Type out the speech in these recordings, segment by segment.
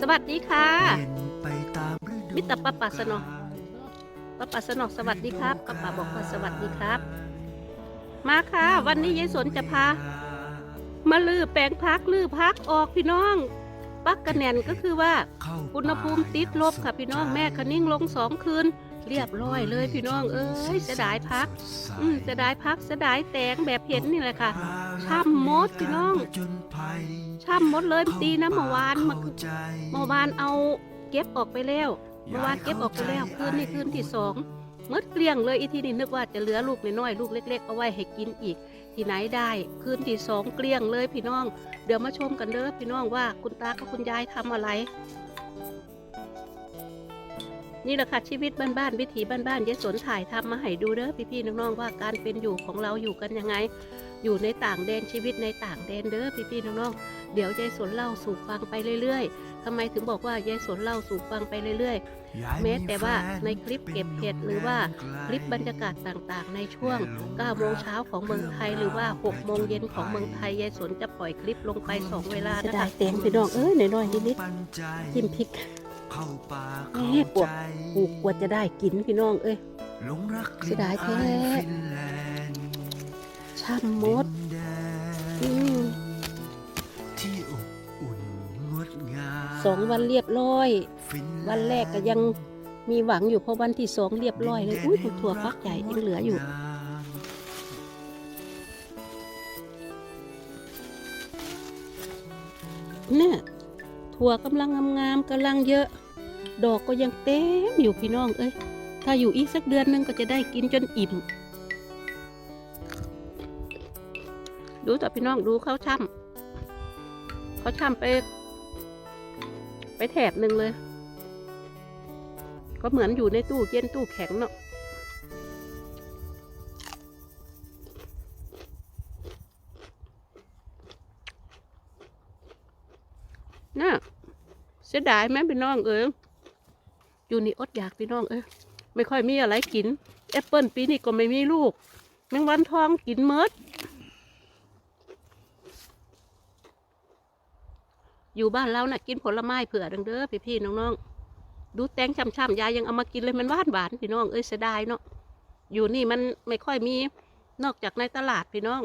สวัสดีค่ะเปลี่ยนไปตามฤดูมิตรปะปะสนอป้าป๋าสนอกสวัสดีครับป้าป๋าบอกว่าสวัสดีครับ มาค่ะ วันนี้ยายสนจะพา มาลือแปลงพักลือพักออกพี่น้องปักกระแนนก็คือว่าเข้าอุณหภูมิติดลบค่ะพี่น้องแม่คะนิ่งลงสองคืน เรียบร้อยเลยพี่น้องเอ้ยเสดายพัก อืมเสดายพักเสดายแตงแบบเห็นนี่แหละค่ะช่ำมดพี่น้องช่ำมดเลยตีนะเมื่อวานเมื่อวานเอาเก็บออกไปแล้วเมื่อวานเก็บออกไปแล้วคืนนี้คืนที่สองมดเกลี้ยงเลยอีทีนี้นึกว่าจะเหลือลูกน้อยลูกเล็ก ๆ เอาไว้ให้กินอีก ที่ไหนได้คืนที่สองเกลี้ยงเลยพี่น้อง เดี๋ยวมาชมกันเด้อพี่น้องว่าคุณตากับคุณยายทำอะไร นี่แหละค่ะชีวิตบ้านๆวิถีบ้านๆยายสนถ่ายทำมาให้ดูเด้อพี่ๆน้องๆว่าการเป็นอยู่ของเราอยู่กันยังไง อยู่ในต่างแดนชีวิตในต่างแดนเด้อพี่ๆน้องๆเดี๋ยวยายสนเล่าสู่ฟังไปเรื่อยๆทำไมถึงบอกว่ายายสนเล่าสู่ฟังไปเรื่อยๆยายแม้แต่ว่าฟในคลิปเก็บเห็ดหรือว่าคลิปบรรยากาศต่างๆ ในช่วง9โมงเช้าของเมืองไทยหรือว่า6โมงเย็นของเมืองไทยยายสนจะปล่อยคลิปลงไป2เวลานะคะเต็มพี่น้องเอ้ยน้อยๆนิดปันใจๆจิ้มพริก เข้าป่าแม่ปวดเข้าใจปลูกกว่าจะได้กินพี่น้องเอ้ยหลงรักเสียดายแท้ฟินแลนด์ช่ำมดดินแดนอืมที่อบอุ่นงดงามสองวันเรียบร้อยฟินแลนด์วันแรกก็ยังมีหวังอยู่เพราะวันที่สองเรียบร้อยเลยอุ้ยถั่วฟักใหญ่ยังเหลืออยู่เนี่ย ถั่วกำลังงามๆกำลังเยอะ ดอกก็ยังเต็มอยู่พี่น้องเอ้ยถ้าอยู่อีกสักเดือนนึงก็จะได้กินจนอิ่ม ดูต่อพี่น้องดูเขาช่ำเขาช่ำไป ไปแถบหนึ่งเลย ก็เหมือนอยู่ในตู้เย็นตู้แข็งเนาะ เสียดายไหมพี่น้องเอ้ยอยู่นี่อดอยากพี่น้องเอ้ยไม่ค่อยมีอะไรกิน แอปเปิลปีนี้ก็ไม่มีลูก แมงวันทองกินเมดอยู่บ้านเราน่ะกินผลไม้เผื่อดังเด้อพี่พี่น้องๆ ดูแตงช่ำๆยายยังเอามากินเลยมันหวานหวานพี่น้องเอ้ยเสียดายเนาะอยู่นี่มันไม่ค่อยมีนอกจากในตลาดพี่น้อง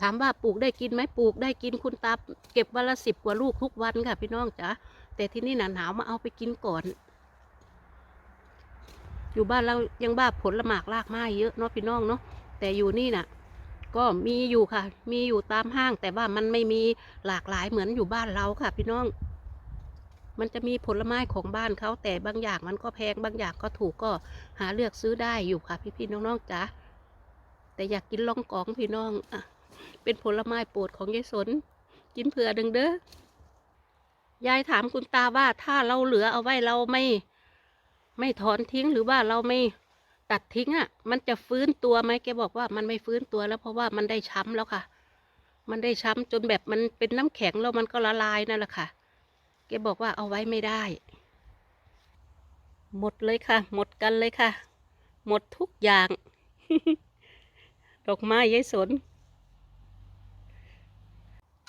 ถามว่าปลูกได้กินไหมปลูกได้กินคุณตาเก็บวันละสิบกว่าลูกทุกวันค่ะ พี่น้องจ๋าแต่ที่นี่หนาหนาวมาเอาไปกินก่อน อยู่บ้านเรายังบ้าผลละหมากลากไม้เยอะเนาะพี่น้องเนาะแต่อยู่นี่น่ะ ก็มีอยู่ค่ะ มีอยู่ตามห้าง แต่ว่ามันไม่มีหลากหลายเหมือนอยู่บ้านเราค่ะ พี่น้อง มันจะมีผลไม้ของบ้านเขาแต่บางอย่างมันก็แพงบางอย่างก็ถูกก็หาเลือกซื้อได้อยู่ค่ะ พี่ๆน้องๆจ๋าแต่อยากกินล่องกองพี่น้องอะ เป็นผลไม้โปรดของยายสน กินเผื่อดึงเด้อยายถามคุณตาว่าถ้าเราเหลือเอาไว้เราไม่ ไม่ถอนทิ้งหรือว่าเราไม่ตัดทิ้งอะ มันจะฟื้นตัวไหมแกบอกว่ามันไม่ฟื้นตัวแล้วเพราะว่ามันได้ช้ำแล้วค่ะ มันได้ช้ำจนแบบมันเป็นน้ำแข็งแล้วมันก็ละลายนั่นแหละค่ะ แกบอกว่าเอาไว้ไม่ได้ หมดเลยค่ะ หมดกันเลยค่ะ หมดทุกอย่าง ดอกไม้ยายสน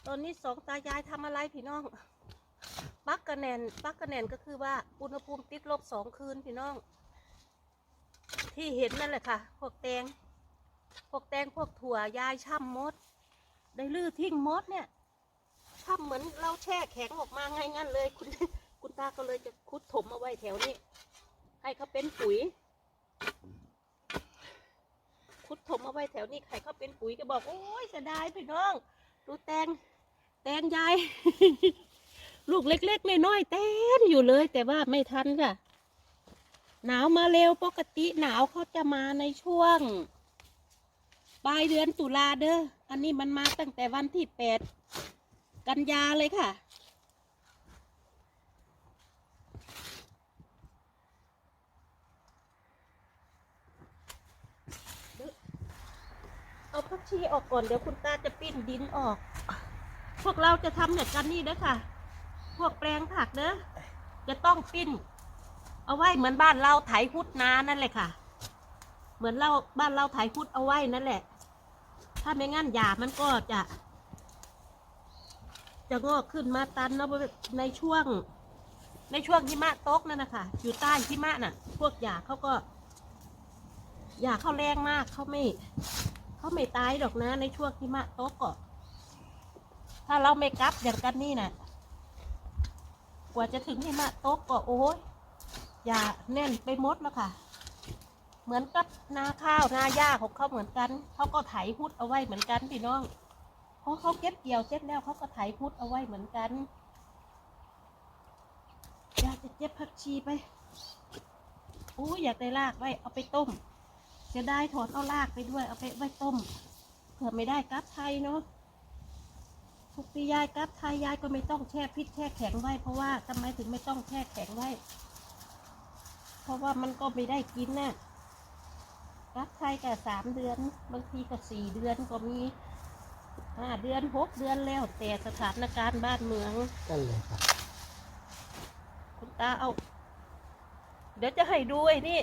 ตอนนี้สองตายายทำอะไรพี่น้องปักกระแนนปักกระแนนก็คือว่าอุณหภูมิติดลบสองคืนพี่น้อง ที่เห็นนั่นแหละค่ะ พวกแตง พวกแตงพวกถั่วยายช่ำมด ได้ลื้อทิ้งมดเนี่ยช่ำเหมือนเราแช่แข็งออกมาไงงั้นเลย คุณคุณตาก็เลยจะคุดถมเอาไว้แถวนี้ ให้เขาเป็นปุ๋ย คุดถมเอาไว้แถวนี้ใครเขาเป็นปุ๋ยก็บอกโอ้ยเสียดายพี่น้อง ดูแตง แตงยาย ลูกเล็กๆไม่น้อยเต้นอยู่เลย แต่ว่าไม่ทันค่ะ หนาวมาเร็วปกติหนาวเขาจะมาในช่วง ปลายเดือนตุลาเด้ออันนี้มันมาตั้งแต่วันที่แปดกันยาเลยค่ะเอาพักชีออกก่อนเดี๋ยวคุณตาจะปิ้นดินออก พวกเราจะทำอย่างกันนี่นะค่ะ พวกแปลงผักเนอจะต้องปิ้น เอาไว้เหมือนบ้านเราไถพุดนานั่นแหละค่ะ เหมือนเราบ้านเราไถพุดเอาไว้นั่นแหละ ถ้าไม่งั้นหญ้ามันก็จะ จะงอกขึ้นมาตันเนาะในช่วง ในช่วงหิมะตกนั่นนะคะอยู่ใต้หิมะน่ะ พวกหญ้าเขาก็หญ้าเขาแรงมากเขาไม่เขาไม่ตายดอกนะ ในช่วงหิมะตกก็ ถ้าเราไม่กลับอย่างกันนี่น่ะ กว่าจะถึงหิมะตกก็โอ้ยหญ้าแน่นไปหมดแล้วค่ะ เหมือนกับนาข้าวนาหญ้าของเขาเหมือนกัน เขาก็ไถพุดเอาไว้เหมือนกันพี่น้องเพราะเขาเก็บเกี่ยวเสร็จแล้วเขาก็ไถพุดเอาไว้เหมือนกันอยากจะเจ็บผักชีไปอู้อยากได้รากไว้เอาไปต้มจะได้ถอนเอารากไปด้วยเอาไปไว้ต้มเผื่อไม่ได้กลับไทยเนาะ ทุกปียายกลับไทยยายก็ไม่ต้องแช่พริษแช่แข็งไว้ เพราะว่าทำไมถึงไม่ต้องแช่แข็งไว้ เพราะว่ามันก็ไม่ได้กินน่ะกลับไทยก็สามเดือน บางทีก็สี่เดือนก็มีห้าเดือนหกเดือนแล้ว แต่สถานการณ์บ้านเมืองกันเลยครับคุณตาเอา เดี๋ยวจะให้ดูไอ้นี่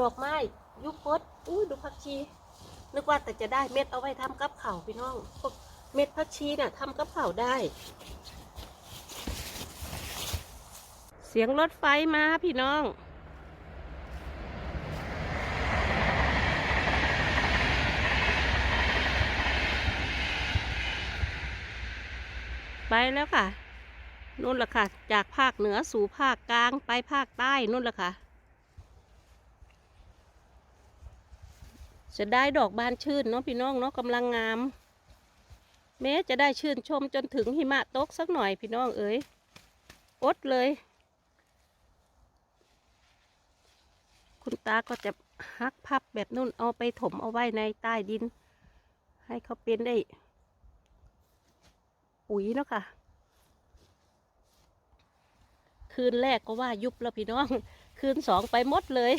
ดอกไม้ ยุคดอุ้ยดูผักชี นึกว่าแต่จะได้เม็ดเอาไว้ทำกับข่าพี่น้องพวกเม็ดผักชีน่ะทำกับข่าได้ เสียงรถไฟมาพี่น้องไปแล้วค่ะนู่นละค่ะ จากภาคเหนือสู่ภาคกลางไปภาคใต้นู่นละค่ะ จะได้ดอกบานชื่นเนาะพี่น้องเนาะกำลังงาม แม้จะได้ชื่นชมจนถึงหิมะตกสักหน่อยพี่น้องเอ๋ยอดเลย คุณตาก็จะฮักพับแบบนุ่นเอาไปถมเอาไว้ในใต้ดิน ให้เขาเป็นได้ ปุ๋ยเนาะค่ะ คืนแรกก็ว่ายุบแล้วพี่น้อง คืนสองไปหมดเลย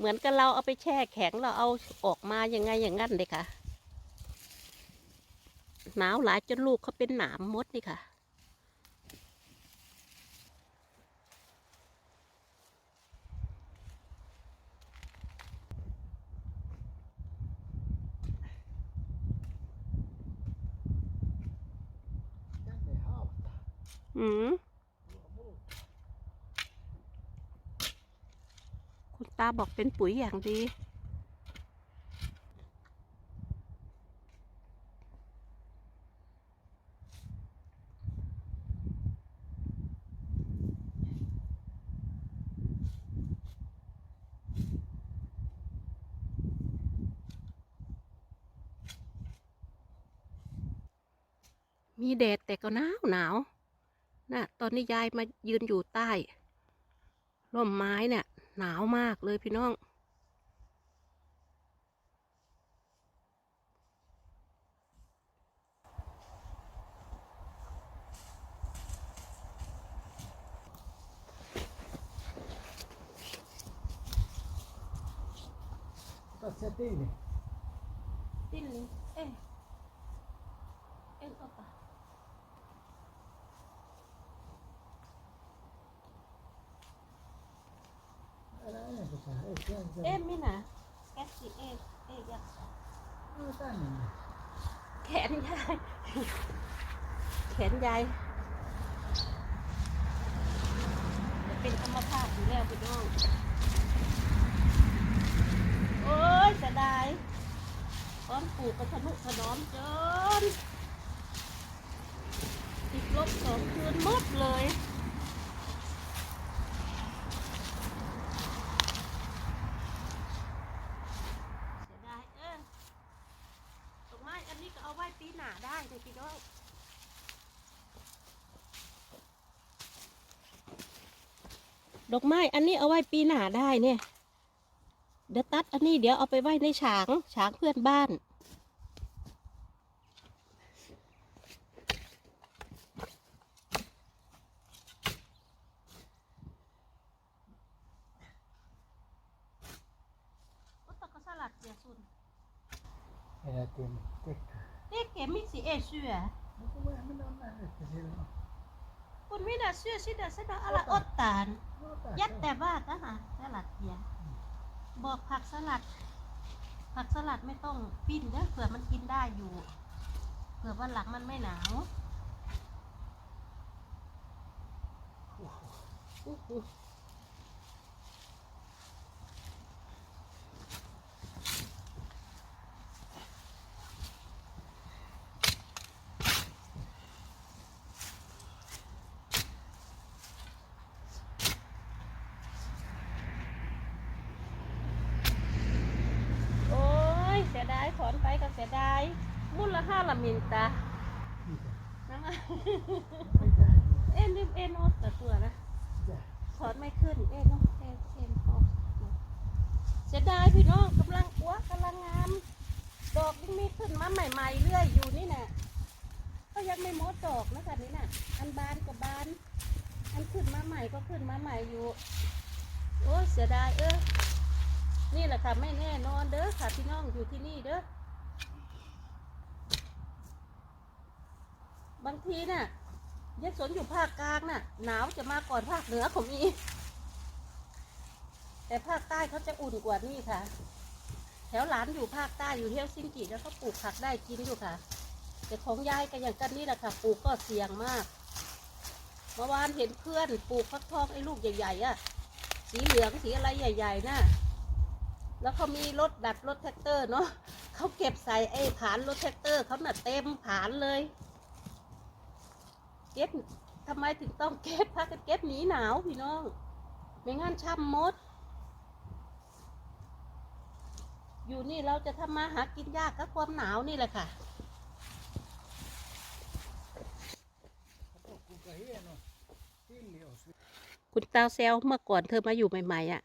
เหมือนกับเราเอาไปแช่แข็งเราเอาออกมายังไงอย่างนั้นเลยค่ะ หนาวหลายจนลูกเขาเป็นหนามมดนี่ค่ะกันเลยห้าวอืมคุณ ตาบอกเป็นปุ๋ยอย่างดี มีแดดแต่ก็หนาวหนาวน่ะตอนนี้ยายมายืนอยู่ใต้ร่มไม้เนี่ย หนาวมากเลยพี่น้องตัดเซตตี้นี่เลยเอ๊ะเอ๊ะเอาไป อะไร เอ้ยเพื่อนกันเอ๊ะมิน่ะแคสซี่เอเอ๊ะยากเออตั้งแขนยาย แขนยายจะเป็นธรรมภาพอยู่แล้วพี่น้องโอ้ยจะได้ตอนปลูกก็ทะนุถนอมจนติดลบสองคืนหมดเลย ดอกไม้อันนี้เอาไว้ปีหนาได้เนี่ย เดี๋ยวตัดอันนี้เดี๋ยวเอาไปไว้ในฉางฉางเพื่อนบ้าน Ja, den. Det, det er gennem i til SU, ja. Det er man nok, อ No kun mä minä on nähnyt, että siellä on. คุณไม่ได้เชื่อสิเดสดาอะไรอดตาน No tässä ยัด on. แต่ว่าก็หาสลัดเดียวบอกผักสลัด ผักสลัดไม่ต้องปิ้นเด้อเผื่อมันกินได้อยู่ เผื่อวันหลังมันไม่หนาวอู้หูโอ้ยเสียดายถอนไปก็เสียดายมุลค่าละมินตา Mitä? นั่นน่ะ Mitä? เอ็น เอ็นออสแต่ตัวนะ Mitä? ถอนไม่ขึ้นเอ็นเนาะเอ็นเอ็นออกเสียดายพี่น้องกำลังอ้วกำลังงาม ดอกยังมีขึ้นมาใหม่ๆเรื่อยอยู่นี่น่ะก็ยังไม่หมดดอกนะคะนี่น่ะ อันบานกับบาน อันขึ้นมาใหม่ก็ขึ้นมาใหม่อยู่ โอ้ยเสียดายเออนี่แหละค่ะไม่แน่นอนเด้อค่ะพี่น้องอยู่ที่นี่เด้อ บางทีน่ะยายสนอยู่ภาคกลางน่ะ หนาวจะมาก่อนภาคเหนือของมีแต่ภาคใต้เขาจะอุ่นกว่านี่ค่ะ แถวหลานอยู่ภาคใต้อยู่เฮลซิงกิแล้วก็ปลูกผักได้กินอยู่ค่ะ แต่ของยายก็อย่างกันนี่แหละค่ะปลูกก็เสี่ยงมากเมื่อวานเห็นเพื่อนปลูกฟักทองไอ้ลูกใหญ่ๆอะสีเหลืองสีอะไรใหญ่ ๆน่ะแล้วเขามีรถดัดรถแท็กเตอร์เนาะเขาเก็บใส่ไอ้ผานรถแท็กเตอร์เขาหน่ะเต็มผานเลย เก็บทำไมถึงต้องเก็บพักกันเก็บหนีหนาวพี่น้อง ไม่งั้นช่ำมด อยู่นี่เราจะทำมาหากินยากก็ความหนาวนี่แหละค่ะคุณตาเซลเมื่อก่อนเธอมาอยู่ใหม่ๆอะ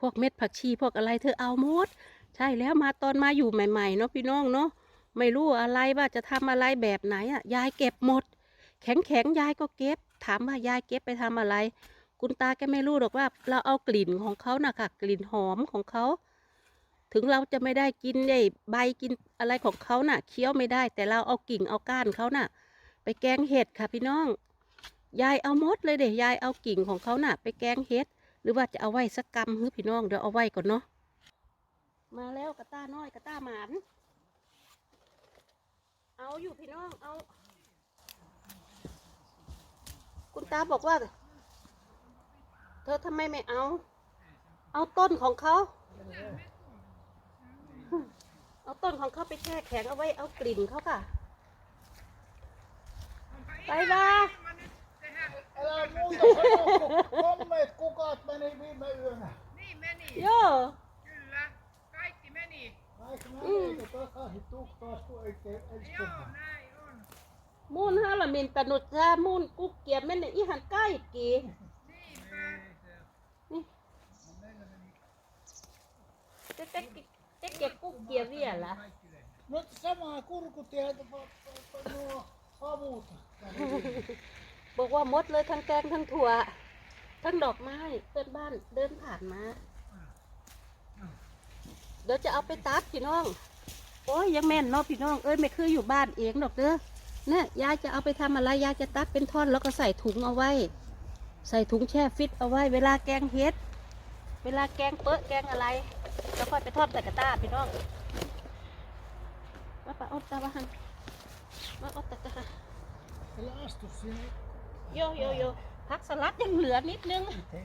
พวกเม็ดผักชีพวกอะไรเธอเอาหมด ใช่แล้วมาตอนมาอยู่ใหม่ๆเนาะพี่น้องเนาะไม่รู้อะไรว่าจะทำอะไรแบบไหนอะ ยายเก็บหมด แข็งแข็งยายก็เก็บ ถามว่ายายเก็บไปทำอะไร คุณตาแกไม่รู้หรอกว่า เราเอากลิ่นของเขานะค่ะกลิ่นหอมของเขา ถึงเราจะไม่ได้กินไอ้ใบกินอะไรของเขาน่ะเคี้ยวไม่ได้ แต่เราเอากิ่งเอาก้านเขาน่ะ ไปแกงเห็ดค่ะพี่น้อง ยายเอามดเลยเดี๋ยยายเอากิ่งของเขาน่ะ ไปแกงเห็ดหรือว่าจะเอาไว้สักกำฮือพี่น้องเดี๋ยวเอาไว้ก่อนเนาะมาแล้วกระต้าน้อยกระต้าหมานเอาอยู่พี่น้องเอา คุณตาบอกว่า เธอทำไมไม่เอา เอาต้นของเขา เอาต้นของเขาไปแช่แข็งเอาไว้เอากลิ่นเขาค่ะ ไปบ้า Älä muuta sano, kun kommeet kukat meni viime yönä. Niin meni, โย่ kyllä. Kaikki meni. Vaikka meneekö takaisin tuu taas, kun ei tee ensi Joo, kertaa. näin on. มูนฮาละมินตะนุดซามูนกุกเกียมแม่นอีหันใกล้กี Niinpä. เจ๊เจ๊เจ๊เก็บกุกเกียเวียละ No samaa kurkutietä, nuo havut. บอกว่ามดเลยทั้งแกงทั้งถั่ว ทั้งดอกไม้เพื่อนบ้านเดินผ่านมาเดี๋ยวจะเอาไปตัดพี่น้อง โอ้ยยังแม่นเนาะพี่น้อง เอ้ยไม่คืออยู่บ้านเองดอกเด้อเนี่ยยายจะเอาไปทำอะไรยายจะตัดเป็นท่อนแล้วก็ใส่ถุงเอาไว้ ใส่ถุงแช่ฟิตเอาไว้ เวลาแกงเฮ็ด เวลาแกงเปอะแกงอะไรแล้วค่อยไปทอดใส่กระตาพี่น้องมาปะอดตาบ้านมาอดตะกะ Älä astu sinne โยโยโยผักสลัดยังเหลือนิดนึง itse.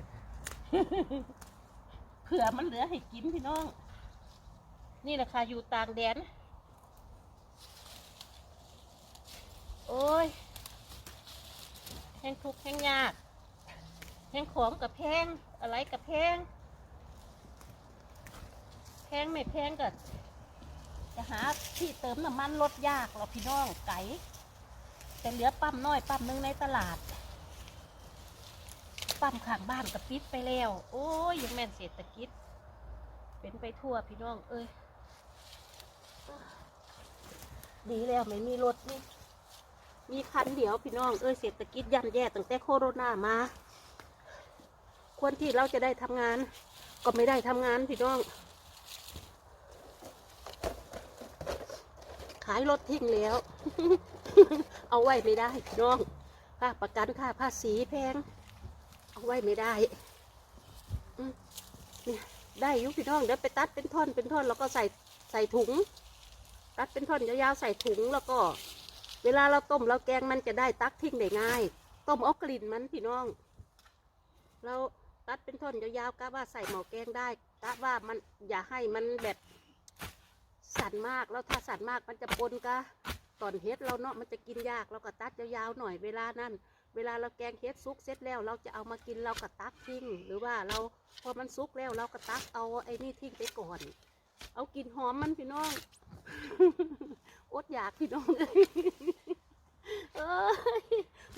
เผื่อมันเหลือให้กินพี่น้อง นี่แหละค่ะอยู่ต่างแดน โอ้ยแห้งทุกแห้งยากแห้งของกับแพงอะไรกับแพงแพงไม่แพงก็จะหาที่เติมน้ำมันลดยากหรอพี่น้องไก่แต่เหลือปั๊มน้อยปั๊มนึงในตลาด ปั๊มข้างบ้านกับปิดไปแล้ว โอ้ยยังแม่นเศรษฐกิจ เป็นไปทั่วพี่น้อง เอ้ย ดีแล้วไม่มีรถนี่ มีคันเดียวพี่น้องเอ้ยเศรษฐกิจย่ำแย่ตั้งแต่โคโรนามา ควรที่เราจะได้ทำงาน ก็ไม่ได้ทำงานพี่น้อง ขายรถทิ้งแล้ว เอาไว้ไม่ได้พี่น้องค่าประกันค่าภาษีแพง เอาไว้ไม่ได้เนี่ยได้ยุพี่น้องเดี๋ยวไปตัดเป็นท่อนเป็นท่อนแล้วก็ใส่ใส่ถุง ตัดเป็นท่อนยาวๆใส่ถุงแล้วก็ เวลาเราต้มเราแกงมันจะได้ตักทิ้งได้ง่าย ต้มเอากลิ่นมันพี่น้อง เราตัดเป็นท่อนยาวๆกะว่าใส่หม้อแกงได้กะว่ามันอย่าให้มันแบบสั่นมากแล้วถ้าสั่นมากมันจะปนกะตอนเฮ็ดเราเนาะมันจะกินยากเราก็ตัดยาวๆหน่อยเวลานั้นเวลาเราแกงเฮ็ดซุกเสร็จแล้วเราจะเอามากินเราก็ตักทิ้ง หรือว่าเราพอมันซุกแล้วเราก็ตักเอาไอ้นี่ทิ้งไปก่อน เอากินหอมมันพี่น้อง อดอยากพี่น้องเอ้ยเอ้ย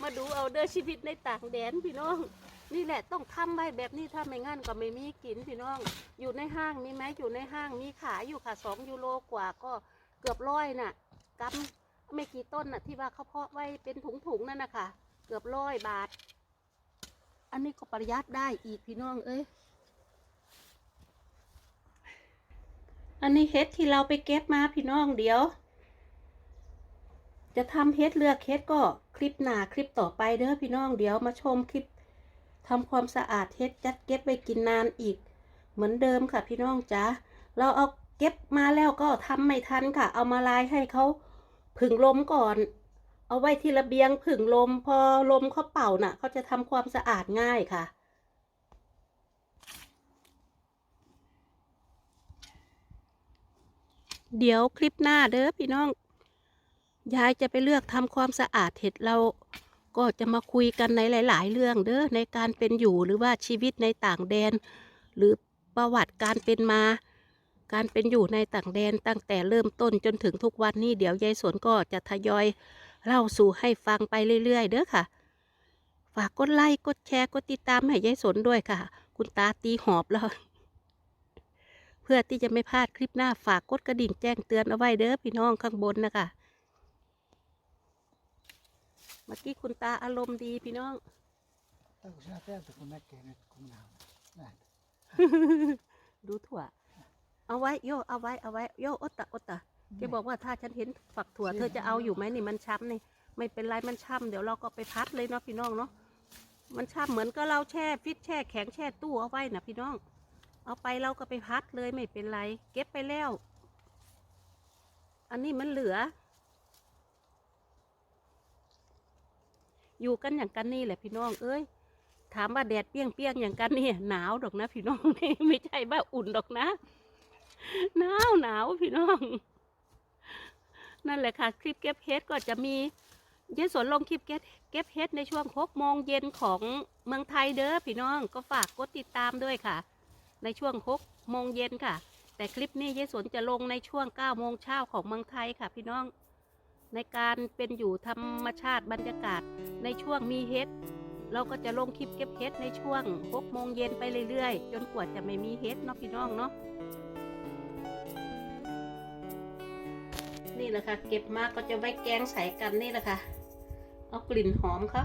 มาดูเอาเด้อชีวิตในต่างแดนพี่น้อง นี่แหละต้องทำไว้แบบนี้ถ้าไม่งั้นก็ไม่มีกินพี่น้อง อยู่ในห้างมีไหมอยู่ในห้างมีขายอยู่ค่ะสองยูโรกว่าก็เกือบร้อยน่ะกำไม่กี่ต้นน่ะ ที่ว่าเขาเพาะไว้เป็นถุงๆนั่นนะคะเกือบร้อยบาท อันนี้ก็ประหยัดได้อีกพี่น้องเอ้ยอันนี้เฮ็ดที่เราไปเก็บมาพี่น้องเดี๋ยว จะทำเฮ็ดเลือกเฮ็ดก็คลิปหน้าคลิปต่อไปเด้อพี่น้องเดี๋ยวมาชมคลิปทำความสะอาดเฮ็ดจัดเก็บไว้กินนานอีก เหมือนเดิมค่ะพี่น้องจ๋าเราเอาเก็บมาแล้วก็ทำไม่ทันค่ะ เอามาลายให้เขาผึ่งลมก่อน เอาไว้ที่ระเบียงผึ่งลม พอลมเขาเป่าน่ะเขาจะทำความสะอาดง่ายค่ะเดี๋ยวคลิปหน้าเด้อพี่น้อง ยายจะไปเลือกทำความสะอาดเห็ดเราก็จะมาคุยกันในหลาย ๆ เรื่องเด้อในการเป็นอยู่หรือว่าชีวิตในต่างแดน หรือประวัติการเป็นมา การเป็นอยู่ในต่างแดนตั้งแต่เริ่มต้นจนถึงทุกวันนี้เดี๋ยวยายสวนก็จะทยอยเล่าสู่ให้ฟังไปเรื่อย ๆ เด้อค่ะ ฝากกดไลค์กดแชร์กดติดตามให้ยายสนด้วยค่ะ คุณตาตีหอบแล้วเพื่อที่จะไม่พลาดคลิปหน้าฝากกดกระดิ่งแจ้งเตือนเอาไว้เด้อพี่น้องข้างบนนะคะ มื่อกี้คุณตาอารมณ์ดีพี่น้องต้อง sinä täältä kun näkee nyt, kun minä olen nähnyt. ดูถั่ว เอาไว้โยเอาไว้เอาไว้โยอดตะอดตะแกบอกว่าถ้าฉันเห็นฝักถั่วเธอจะเอาอยู่ไหมนี่มันช้ำนี่ไม่เป็นไรมันช้ำเดี๋ยวเราก็ไปพัดเลยเนาะพี่น้องเนาะมันช้ำเหมือนก็เราแช่ฟิตแช่แข็งแช่ตู้เอาไว้นะพี่น้อง เอาไปเราก็ไปพัดเลยไม่เป็นไร เก็บไปแล้ว อันนี้มันเหลือ อยู่กันอย่างกันนี่แหละพี่น้อง เอ้ย ถามว่าแดดเปี้ยงเปียงๆอย่างกันนี่หนาวดอกนะ พี่น้องนี่ไม่ใช่ว่าอุ่นดอกนะ หนาวหนาวพี่น้อง นั่นแหละค่ะ คลิปเก็บเฮดก็จะมีเยสวนลงคลิปเก็บเก็บเฮดในช่วงหกโมงเย็นของเมืองไทยเด้อพี่น้อง ก็ฝากกดติดตามด้วยค่ะ ในช่วงหกโมงเย็นค่ะ แต่คลิปนี้เยสวนจะลงในช่วงเก้าโมงเช้าของเมืองไทยค่ะ พี่น้อง ในการเป็นอยู่ธรรมชาติบรรยากาศในช่วงมีเฮดเราก็จะลงคลิปเก็บเฮ็ดในช่วง6โมงเย็นไปเรื่อยๆ จนกว่าจะไม่มีเฮ็ดเนาะพี่น้องเนาะนี่แหละค่ะ เก็บมาก็จะไว้แกงใส่กันนี่แหละค่ะ เอากลิ่นหอมเขา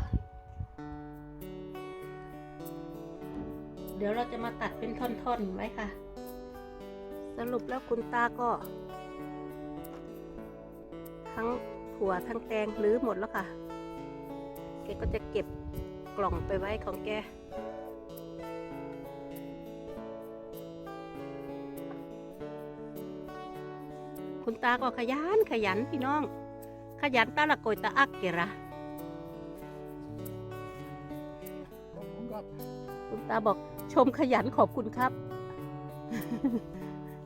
เดี๋ยวเราจะมาตัดเป็นท่อนๆไว้ค่ะ สรุปแล้วคุณตาก็ ทั้ง ถั่วทั้งแตงรื้อหมดแล้วค่ะ แกก็จะเก็บกล่องไปไว้ของแก คุณตาก็ขยันขยันพี่น้อง ขยันตาละโกยตาอักเกระคุณตาบอกชมขยันขอบคุณครับ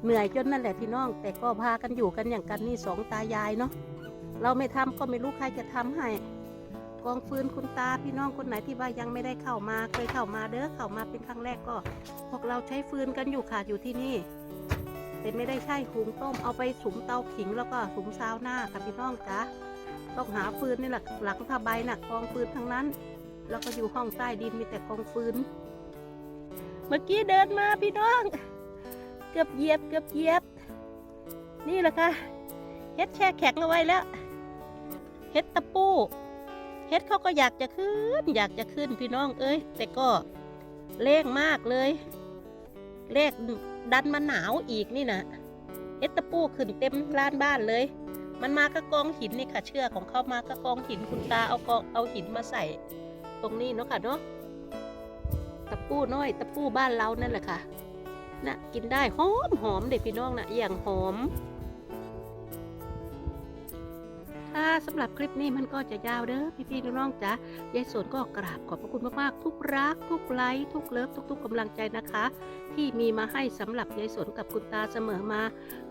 เหนื่อยจนนั่นแหละพี่น้อง แต่ก็พากันอยู่กันอย่างกันนี่สองตายายเนาะ เราไม่ทำก็ไม่รู้ใครจะทำให้ กองฟืนคุณตาพี่น้องคนไหนที่ว่ายังไม่ได้เข้ามาเคยเข้ามาเด้อเข้ามาเป็นครั้งแรกก็ พวกเราใช้ฟืนกันอยู่ค่ะอยู่ที่นี่แต่ไม่ได้ใช่หุงต้มเอาไปสุมเตาผิงแล้วก็สุมซาวหน้าค่ะพี่น้องจ้ะต้องหาฟืนนี่แหละหลังผ้าใบน่ะกองฟืนทั้งนั้น แล้วก็อยู่ห้องใต้ดินมีแต่กองฟืน เมื่อกี้เดินมาพี่น้อง เกือบเหยียบเกือบเหยียบ นี่แหละค่ะเฮ็ดแช่แข็งเอาไว้แล้ว เฮ็ดตะปูเฮ็ดเขาก็อยากจะขึ้น อยากจะขึ้นพี่น้องเอ้ย แต่ก็เร่งมากเลยเลขดันมาหนาวอีกนี่นะเฮ็ดตะปูขึ้นเต็มลานบ้านเลย มันมากระกองหินนี่ค่ะเชือกของเขามากระกองหินคุณตาเอากองเอาหินมาใส่ ตรงนี้เนาะค่ะเนาะตะปูน้อยตะปูบ้านเรานั่นแหละค่ะนะกินได้หอมหอมเด็กพี่น้องนะอย่างหอม ค่ะสำหรับคลิปนี้มันก็จะยาวเด้อพี่ๆน้องๆจ้ะยายสนก็กราบขอบพระคุณมากๆทุกรัก ทุกไลค์ทุกเลิฟทุกๆกำลังใจนะคะ ที่มีมาให้สำหรับยายสนกับคุณตาเสมอมา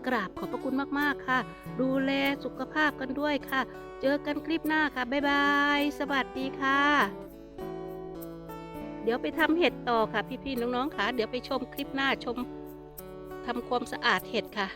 กราบขอบพระคุณมากๆค่ะ ดูแลสุขภาพกันด้วยค่ะ เจอกันคลิปหน้าค่ะบ๊ายบายสวัสดีค่ะ เดี๋ยวไปทำเห็ดต่อค่ะพี่ๆน้องๆค่ะ เดี๋ยวไปชมคลิปหน้าชมทำความสะอาดเห็ดค่ะ